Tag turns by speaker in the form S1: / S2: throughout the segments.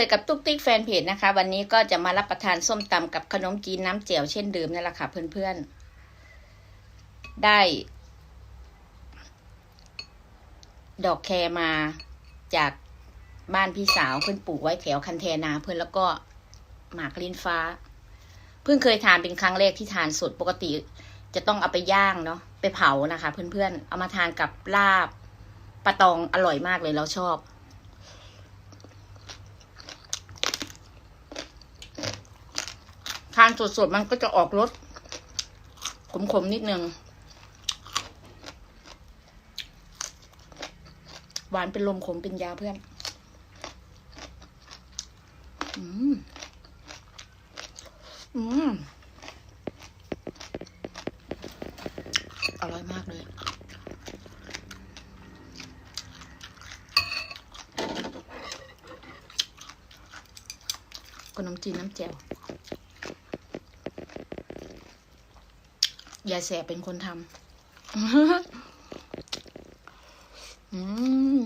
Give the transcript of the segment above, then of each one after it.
S1: เคยกับตุ๊กติ๊กแฟนเพจนะคะ วันนี้ก็จะมารับประทานส้มตำกับขนมจีนน้ำเจียวเช่นเดิมนั่นแหละค่ะเพื่อนๆ ได้ ดอกแครมาจากบ้านพี่สาวเพื่อนปลูกไว้แถวคันเทนาเพื่อนแล้วก็หมากลิ้นฟ้า เพิ่งเคยทานเป็นครั้งแรกที่ทานสดปกติ จะต้องเอาไปย่างเนาะไปเผานะคะ เพื่อนๆ เอามาทานกับลาบปลาตองอร่อยมากเลยเราชอบานสดๆ มันก็จะออกรสขมๆ นิดนึง หวานเป็นลมขมเป็นยาเพื่อน อืม อืม อร่อยมากเลยขนมจีนน้ำแจ่ว ยายแสบเป็นคนทำอืม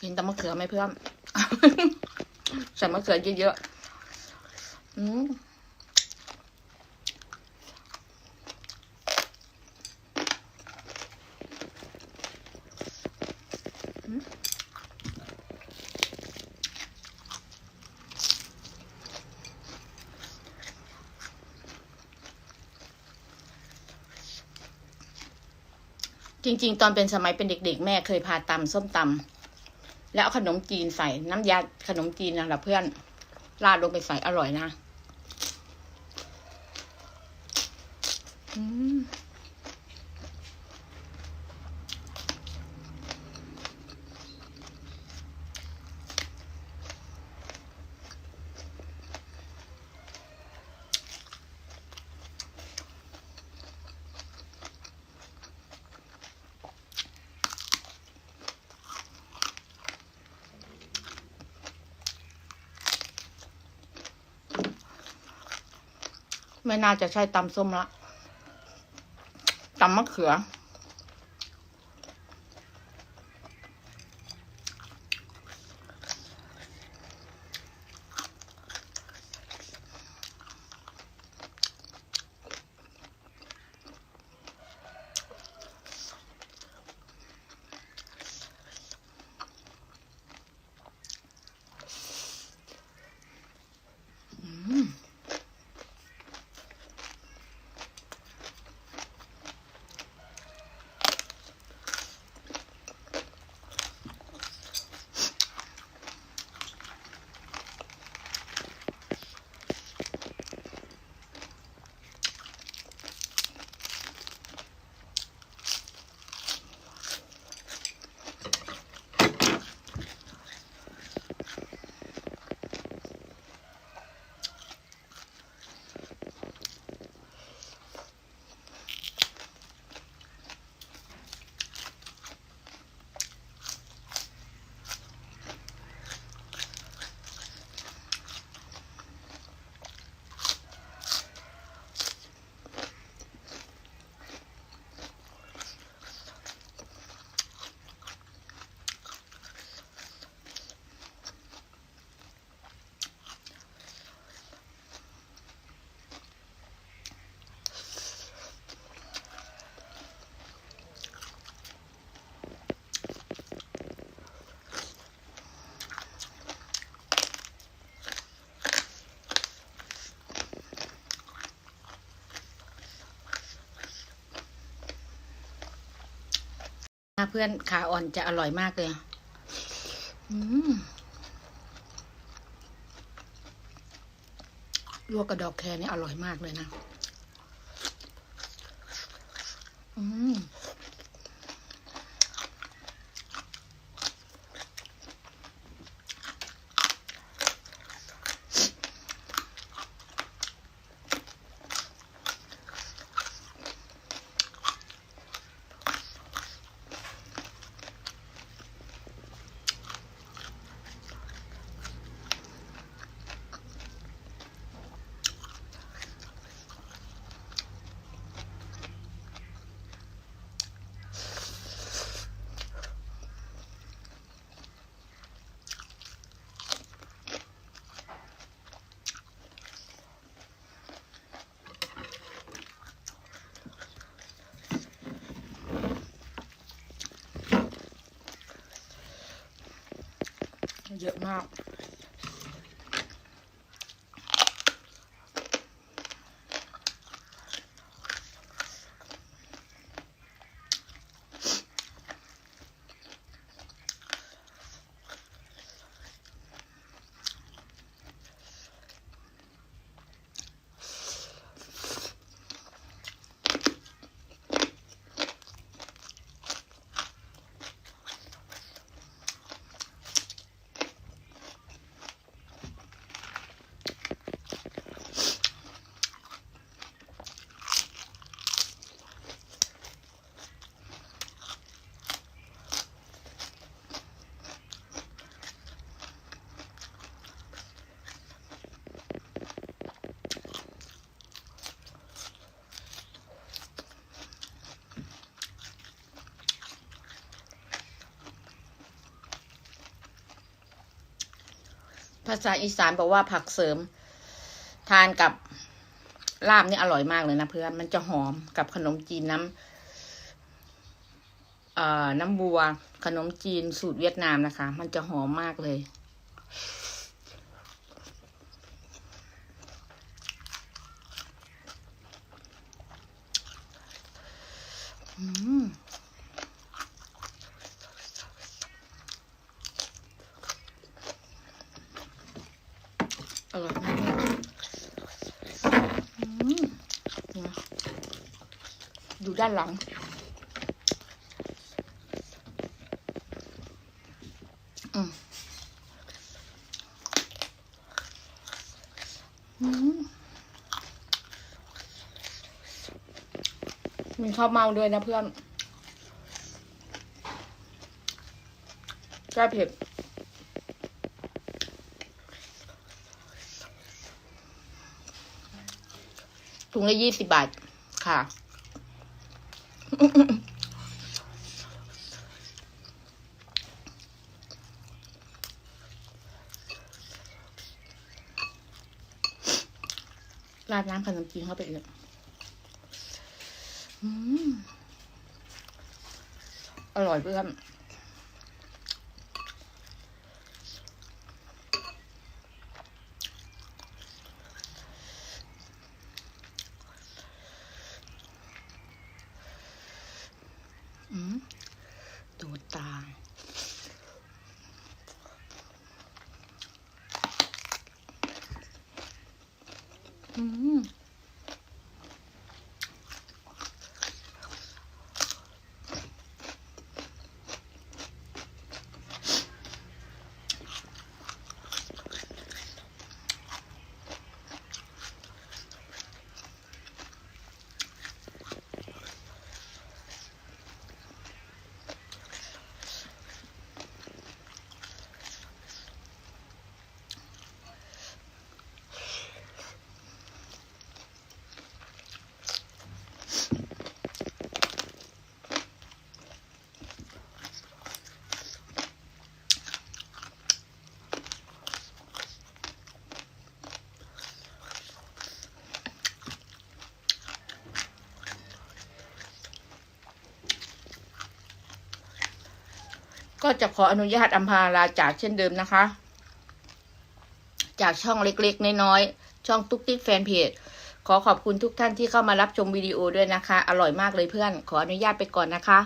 S1: กิ นแต่มะเขือไหมเพื่อนใส่มะเขือเยอะๆอืมจริง ๆ ตอนเป็นสมัยเป็นเด็ก ๆ แม่เคยพาตำส้มตำ แล้วเอาขนมจีนใส่น้ำยาขนมจีนนะล่ะเพื่อนราดลงไปใส่อร่อยนะ อืม ไม่น่าจะใช่ตำส้มละตำมะเขือ เพื่อนขาอ่อนจะอร่อยมากเลยลวกกระดอกแครนี่อร่อยมากเลยนะ อืม เยอะมากาษาอีสานบอกว่าผักเสริม ทานกับลาบนี่อร่อยมากเลยนะเพื่อน มันจะหอมกับขนมจีนน้ำเอ่อน้ำบัว ขนมจีนสูตรเวียดนามนะคะ มันจะหอมมากเลย อืม อร่อยมากอยู่ด้านหลังอืมอืมมีข้าวเมาด้วยนะเพื่อนแก้เผ็ด ถุงละยี่สิบบาทค่ะ ราดน้ำขนมจีนเข้าไปอีกอืมอร่อยเพื่อน อืมดู ตาอืม ก็จะขออนุญาตอัมพาลาจากเช่นเดิมนะคะ จากช่องเล็กๆ น้อยๆ ช่องตุ๊กติ๊กแฟนเพจ ขอขอบคุณทุกท่านที่เข้ามารับชมวิดีโอด้วยนะคะ อร่อยมากเลยเพื่อน ขออนุญาตไปก่อนนะคะ